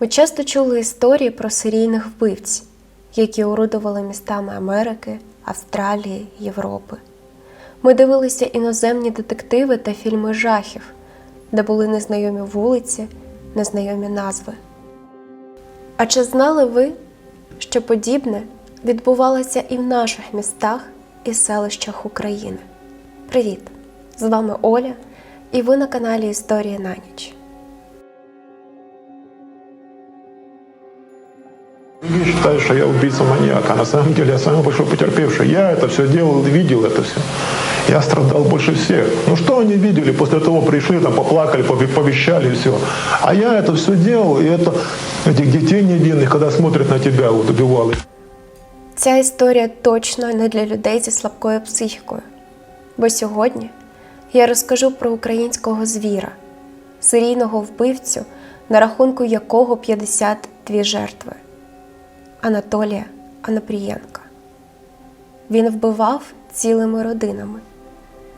Ми часто чули історії про серійних вбивць, які орудували містами Америки, Австралії, Європи. Ми дивилися іноземні детективи та фільми жахів, де були незнайомі вулиці, незнайомі назви. А чи знали ви, що подібне відбувалося і в наших містах і селищах України? Привіт! З вами Оля, і ви на каналі Історія на ніч. Многие считают, что я убийца-маньяк, а на самом деле я самый большой потерпевший. Я это все делал, видел это все. Я страдал больше всех. Ну что они видели? После того пришли, там поплакали, пове- повещали и все. А я это все делал, и это этих детей невинных, когда смотрят на тебя, вот убивал их. Ця історія точно не для людей зі слабкою психікою. Бо сьогодні я розкажу про українського звіра, серійного вбивцю, на рахунку якого 52 жертви Анатолія Анапрієнка. Він вбивав цілими родинами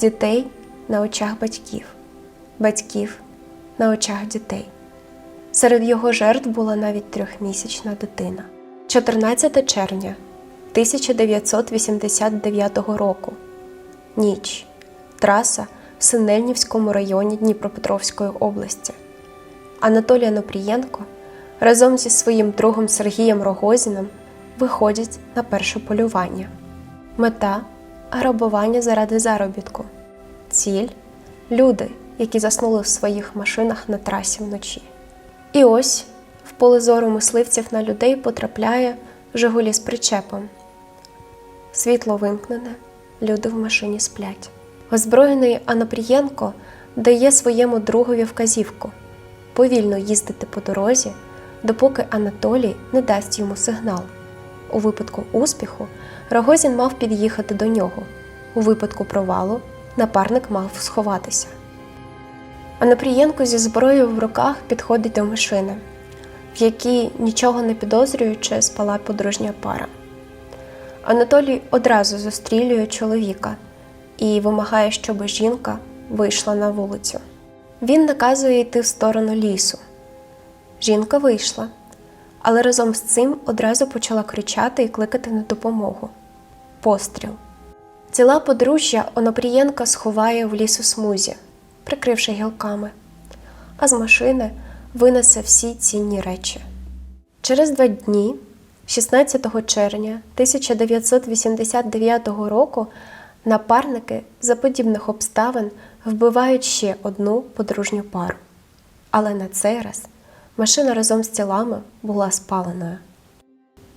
дітей на очах батьків, батьків на очах дітей. Серед його жертв була навіть трьохмісячна дитина. 14 червня 1989 року. Ніч. Траса в Синельнівському районі Дніпропетровської області. Анатолій Анопрієнко разом зі своїм другом Сергієм Рогозіним виходять на перше полювання. Мета грабування заради заробітку. Ціль люди, які заснули в своїх машинах на трасі вночі. І ось в поле зору мисливців на людей потрапляє Жигулі з причепом. Світло вимкнене, люди в машині сплять. Озброєний Анапрієнко дає своєму другові вказівку повільно їздити по дорозі, допоки Анатолій не дасть йому сигнал. У випадку успіху Рогозін мав під'їхати до нього. У випадку провалу напарник мав сховатися. Анапрієнко зі зброєю в руках підходить до машини, в якій, нічого не підозрюючи, спала подружня пара. Анатолій одразу зустрілює чоловіка і вимагає, щоб жінка вийшла на вулицю. Він наказує йти в сторону лісу. Жінка вийшла, але разом з цим одразу почала кричати і кликати на допомогу. Постріл. Тіла подружжя Онопрієнка сховає в лісосмузі, прикривши гілками, а з машини винесе всі цінні речі. Через два дні, 16 червня 1989 року, напарники за подібних обставин вбивають ще одну подружню пару. Але на цей раз машина разом з тілами була спаленою.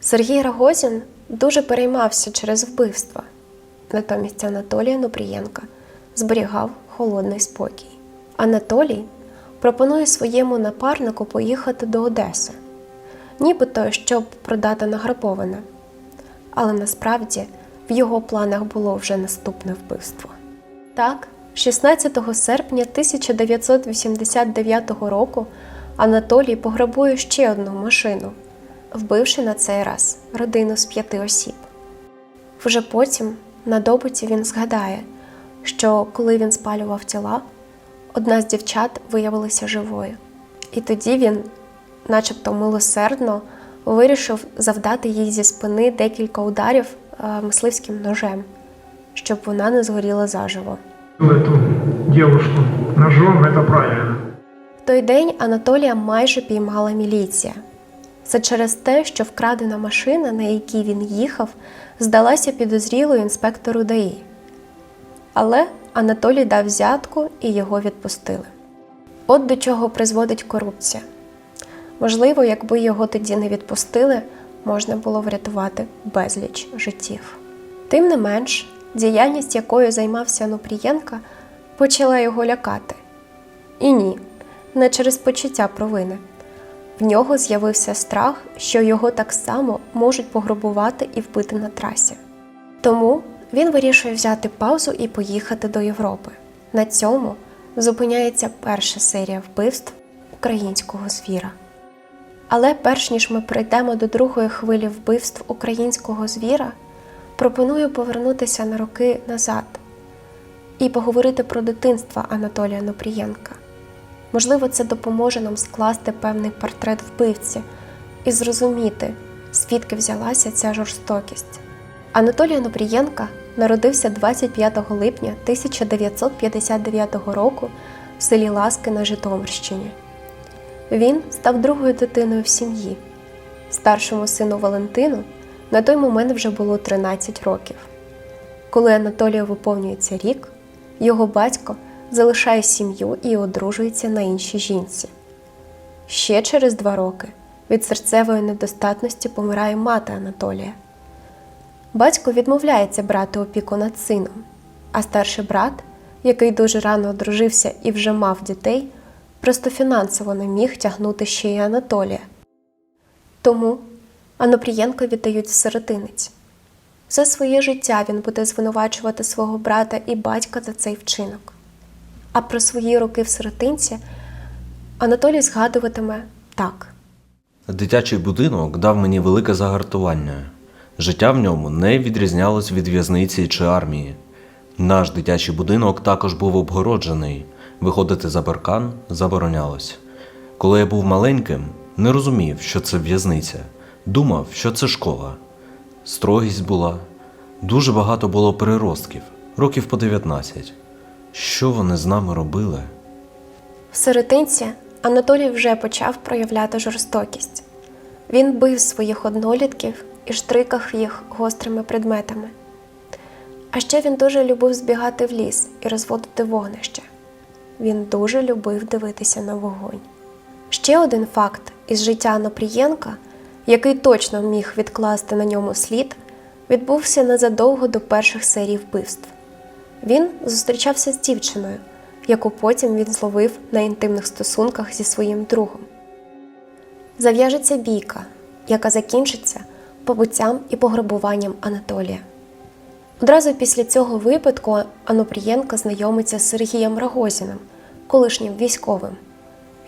Сергій Рогозін дуже переймався через вбивства. Натомість Анатолій Нупрієнка зберігав холодний спокій. Анатолій пропонує своєму напарнику поїхати до Одеси, нібито щоб продати награбоване. Але насправді в його планах було вже наступне вбивство. Так, 16 серпня 1989 року Анатолій пограбує ще одну машину, вбивши на цей раз родину з п'яти осіб. Вже потім на добуті він згадає, що коли він спалював тіла, одна з дівчат виявилася живою. І тоді він, начебто милосердно, вирішив завдати їй зі спини декілька ударів е, мисливським ножем, щоб вона не згоріла заживо. эту девушку ножом, это правильно. Той день Анатолія майже піймала міліція. Це через те, що вкрадена машина, на якій він їхав, здалася підозрілою інспектору ДАІ. Але Анатолій дав взятку і його відпустили. От до чого призводить корупція. Можливо, якби його тоді не відпустили, можна було врятувати безліч життів. Тим не менш, діяльність якою займався Нупрієнка, почала його лякати. І ні, не через почуття провини. В нього з'явився страх, що його так само можуть пограбувати і вбити на трасі. Тому він вирішує взяти паузу і поїхати до Європи. На цьому зупиняється перша серія вбивств українського звіра. Але перш ніж ми прийдемо до другої хвилі вбивств українського звіра, пропоную повернутися на роки назад і поговорити про дитинство Анатолія Нопрієнка. Можливо, це допоможе нам скласти певний портрет вбивці і зрозуміти, звідки взялася ця жорстокість. Анатолій Онопрієнка народився 25 липня 1959 року в селі Ласки на Житомирщині. Він став другою дитиною в сім'ї. Старшому сину Валентину на той момент вже було 13 років. Коли Анатолію виповнюється рік, його батько залишає сім'ю і одружується на іншій жінці. Ще через два роки від серцевої недостатності помирає мати Анатолія. Батько відмовляється брати опіку над сином, а старший брат, який дуже рано одружився і вже мав дітей, просто фінансово не міг тягнути ще й Анатолія. Тому Анопрієнко віддають в сиротинець. Все своє життя він буде звинувачувати свого брата і батька за цей вчинок. А про свої роки в сиротинці Анатолій згадуватиме так. Дитячий будинок дав мені велике загартування. Життя в ньому не відрізнялось від в'язниці чи армії. Наш дитячий будинок також був обгороджений, виходити за паркан заборонялось. Коли я був маленьким, не розумів, що це в'язниця, думав, що це школа. Строгість була, дуже багато було переростків, років по 19. Що вони з нами робили? В сиротинці Анатолій вже почав проявляти жорстокість. Він бив своїх однолітків і штрикав їх гострими предметами. А ще він дуже любив збігати в ліс і розводити вогнище. Він дуже любив дивитися на вогонь. Ще один факт із життя Анопрієнка, який точно міг відкласти на ньому слід, відбувся незадовго до перших серій вбивств. Він зустрічався з дівчиною, яку потім він зловив на інтимних стосунках зі своїм другом. Зав'яжеться бійка, яка закінчиться побуттям і пограбуванням Анатолія. Одразу після цього випадку Анопрієнко знайомиться з Сергієм Рогозіним, колишнім військовим,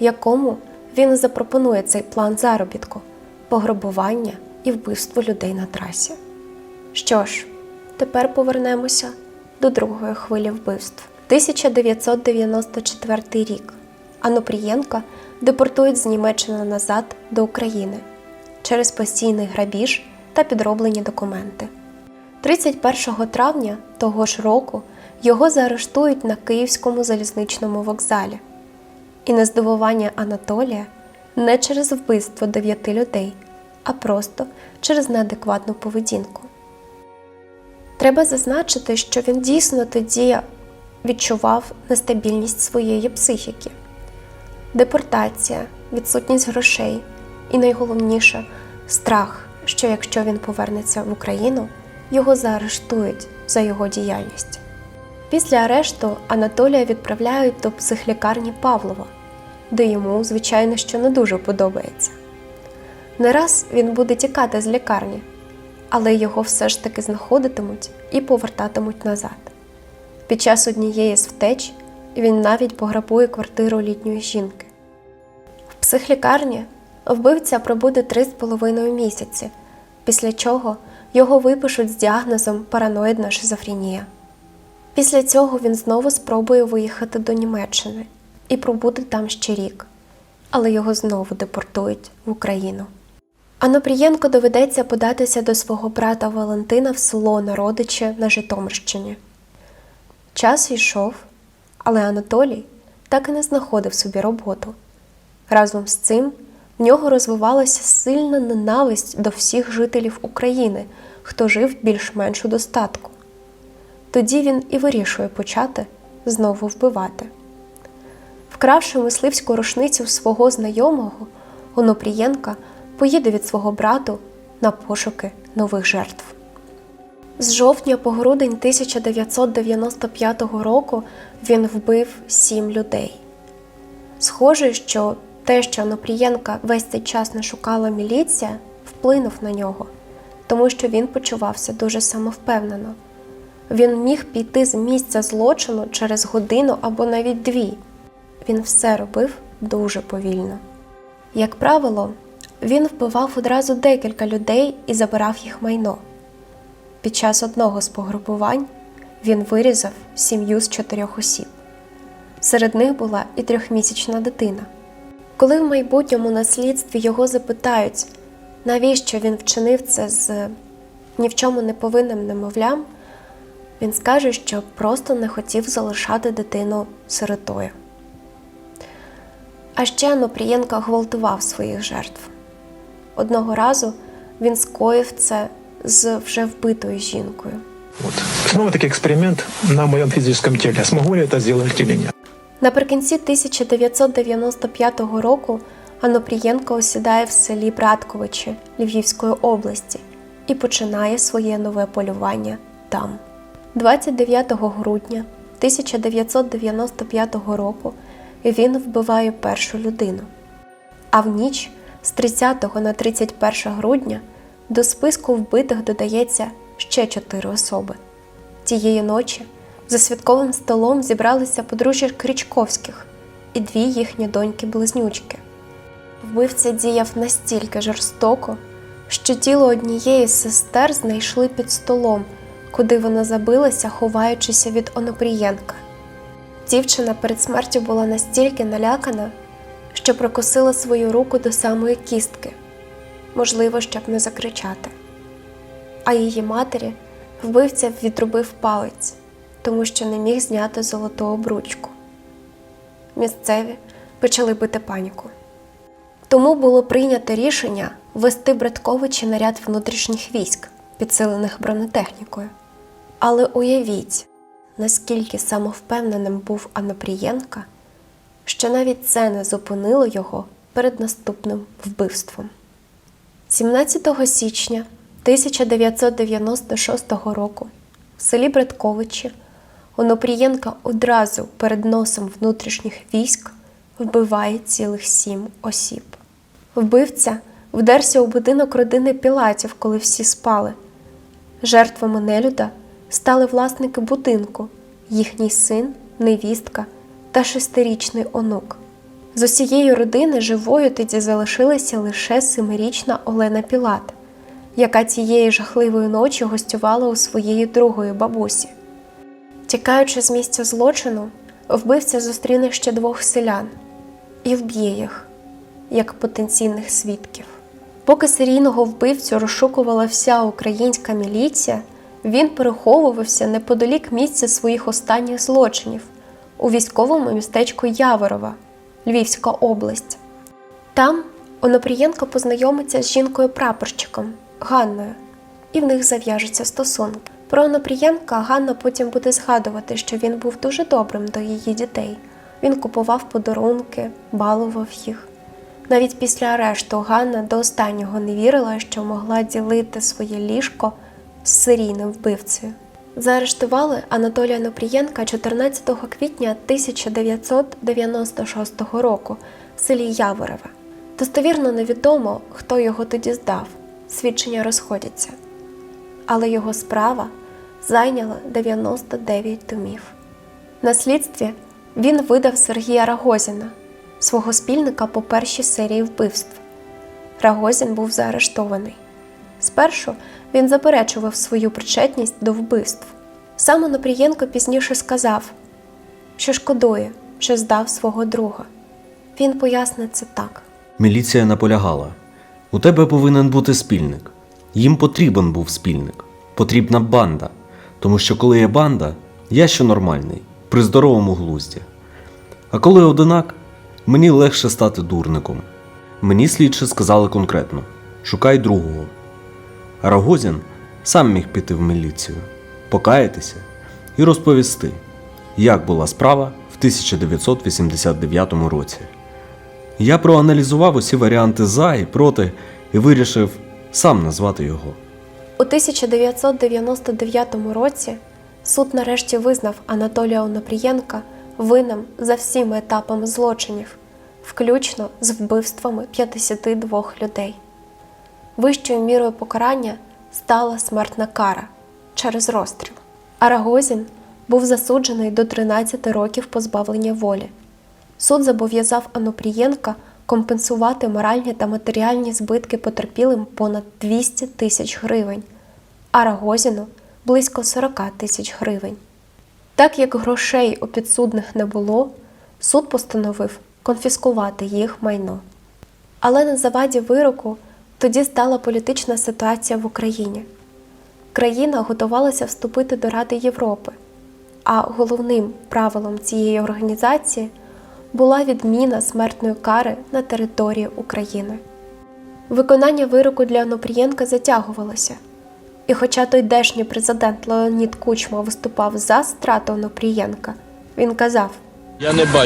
якому він запропонує цей план заробітку, пограбування і вбивство людей на трасі. Що ж, тепер повернемося до другої хвилі вбивств. 1994 рік. Анопрієнка депортують з Німеччини назад до України через постійний грабіж та підроблені документи. 31 травня того ж року його заарештують на Київському залізничному вокзалі. І на здивування Анатолія не через вбивство дев'яти людей, а просто через неадекватну поведінку. Треба зазначити, що він дійсно тоді відчував нестабільність своєї психіки, депортація, відсутність грошей і найголовніше страх, що якщо він повернеться в Україну, його заарештують за його діяльність. Після арешту Анатолія відправляють до психлікарні Павлова, де йому, звичайно, що не дуже подобається. Не раз він буде тікати з лікарні, але його все ж таки знаходитимуть і повертатимуть назад. Під час однієї з втеч він навіть пограбує квартиру літньої жінки. В психлікарні вбивця пробуде три з половиною місяці, після чого його випишуть з діагнозом параноїдна шизофренія. Після цього він знову спробує виїхати до Німеччини і пробуде там ще рік, але його знову депортують в Україну. Анопрієнко доведеться податися до свого брата Валентина в село Народичі на Житомирщині. Час йшов, але Анатолій так і не знаходив собі роботу. Разом з цим в нього розвивалася сильна ненависть до всіх жителів України, хто жив більш-менш у достатку. Тоді він і вирішує почати знову вбивати. Вкравши мисливську рушницю свого знайомого, Онопрієнка поїде від свого брату на пошуки нових жертв. З жовтня по грудень 1995 року він вбив сім людей. Схоже, що те, що Онопрієнка весь цей час не шукала міліція, вплинув на нього, тому що він почувався дуже самовпевнено. Він міг піти з місця злочину через годину або навіть дві. Він все робив дуже повільно. Як правило, він вбивав одразу декілька людей і забирав їх майно. Під час одного з пограбувань він вирізав сім'ю з чотирьох осіб. Серед них була і трьохмісячна дитина. Коли в майбутньому на слідстві його запитають, навіщо він вчинив це з ні в чому не повинним немовлям, він скаже, що просто не хотів залишати дитину сиротою. А ще Онопрієнко гвалтував своїх жертв. Одного разу він скоїв це з вже вбитою жінкою. Вот. Снова-таки эксперимент на моем физическом теле. Смогу ли я это сделать или нет? Наприкінці 1995 року Анопрієнко осідає в селі Братковичі Львівської області і починає своє нове полювання там. 29 грудня 1995 року він вбиває першу людину. А в ніч з 30 на 31 грудня до списку вбитих додається ще чотири особи. Тієї ночі за святковим столом зібралися подружжя Крічковських і дві їхні доньки-близнючки. Вбивця діяв настільки жорстоко, що тіло однієї з сестер знайшли під столом, куди вона забилася, ховаючися від Онопрієнка. Дівчина перед смертю була настільки налякана, що прокусила свою руку до самої кістки, можливо, щоб не закричати. А її матері вбивця відрубив палець, тому що не міг зняти золоту обручку. Місцеві почали бити паніку. Тому було прийнято рішення ввести Братковичі наряд внутрішніх військ, підсилених бронетехнікою. Але уявіть, наскільки самовпевненим був Анопрієнка, що навіть це не зупинило його перед наступним вбивством. 17 січня 1996 року в селі Братковичі Онопрієнка одразу перед носом внутрішніх військ вбиває цілих сім осіб. Вбивця вдерся у будинок родини Пілатів, коли всі спали. Жертвами нелюда стали власники будинку, їхній син, невістка та шестирічний онук. З усієї родини живою тоді залишилася лише семирічна Олена Пілат, яка цієї жахливої ночі гостювала у своєї другої бабусі. Тікаючи з місця злочину, вбивця зустріне ще двох селян і вб'є їх як потенційних свідків. Поки серійного вбивцю розшукувала вся українська міліція, він переховувався неподалік місця своїх останніх злочинів у військовому містечку Яворова, Львівська область. Там Онопрієнко познайомиться з жінкою-прапорщиком Ганною, і в них зав'яжуться стосунки. Про Онопрієнка Ганна потім буде згадувати, що він був дуже добрим до її дітей. Він купував подарунки, балував їх. Навіть після арешту Ганна до останнього не вірила, що могла ділити своє ліжко з серійним вбивцею. Заарештували Анатолія Нопрієнка 14 квітня 1996 року в селі Яворове. Достовірно невідомо, хто його тоді здав. Свідчення розходяться. Але його справа зайняла 99 домів. На слідстві він видав Сергія Рагозіна, свого спільника по першій серії вбивств. Рагозін був заарештований. Спершу він заперечував свою причетність до вбивств. Сам Онопрієнко пізніше сказав, що шкодує, що здав свого друга. Він пояснить це так. Міліція наполягала: у тебе повинен бути спільник. Їм потрібен був спільник, потрібна банда. Тому що коли є банда, я ще нормальний, при здоровому глузді. А коли одинак, мені легше стати дурником. Мені слідчі сказали конкретно: шукай другого. Рогозін сам міг піти в міліцію, покаятися і розповісти, як була справа в 1989 році. Я проаналізував усі варіанти за і проти і вирішив сам назвати його. У 1999 році суд нарешті визнав Анатолія Онопрієнка винним за всіма етапами злочинів, включно з вбивствами 52 людей. Вищою мірою покарання стала смертна кара через розстріл. А Рагозін був засуджений до 13 років позбавлення волі. Суд зобов'язав Анопрієнка компенсувати моральні та матеріальні збитки потерпілим понад 200 тисяч гривень, а Рагозіну близько 40 тисяч гривень. Так як грошей у підсудних не було, суд постановив конфіскувати їх майно. Але на заваді вироку тоді стала політична ситуація в Україні. Країна готувалася вступити до Ради Європи, а головним правилом цієї організації була відміна смертної кари на території України. Виконання вироку для Онопрієнка затягувалося. І хоча тойдешній президент Леонід Кучма виступав за страту Онопрієнка, він казав: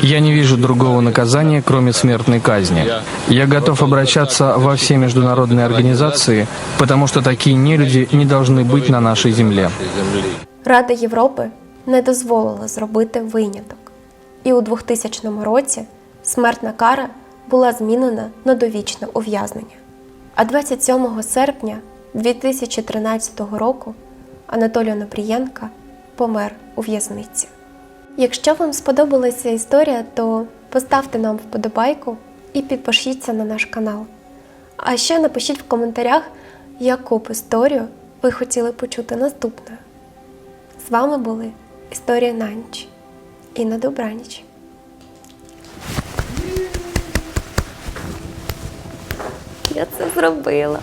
Я не вижу другого наказания, кроме смертной казни. Я готов обращаться во все международные организации, потому что такие нелюди не должны быть на нашей земле. Рада Європи не дозволила зробити виняток. І у 2000 році смертна кара була змінена на довічне ув'язнення. А 27 серпня 2013 року Анатолій Онопрієнка помер у в'язниці. Якщо вам сподобалася історія, то поставте нам вподобайку і підпишіться на наш канал. А ще напишіть в коментарях, яку б історію ви хотіли почути наступною. З вами були Історія на ніч і на добраніч. Я це зробила.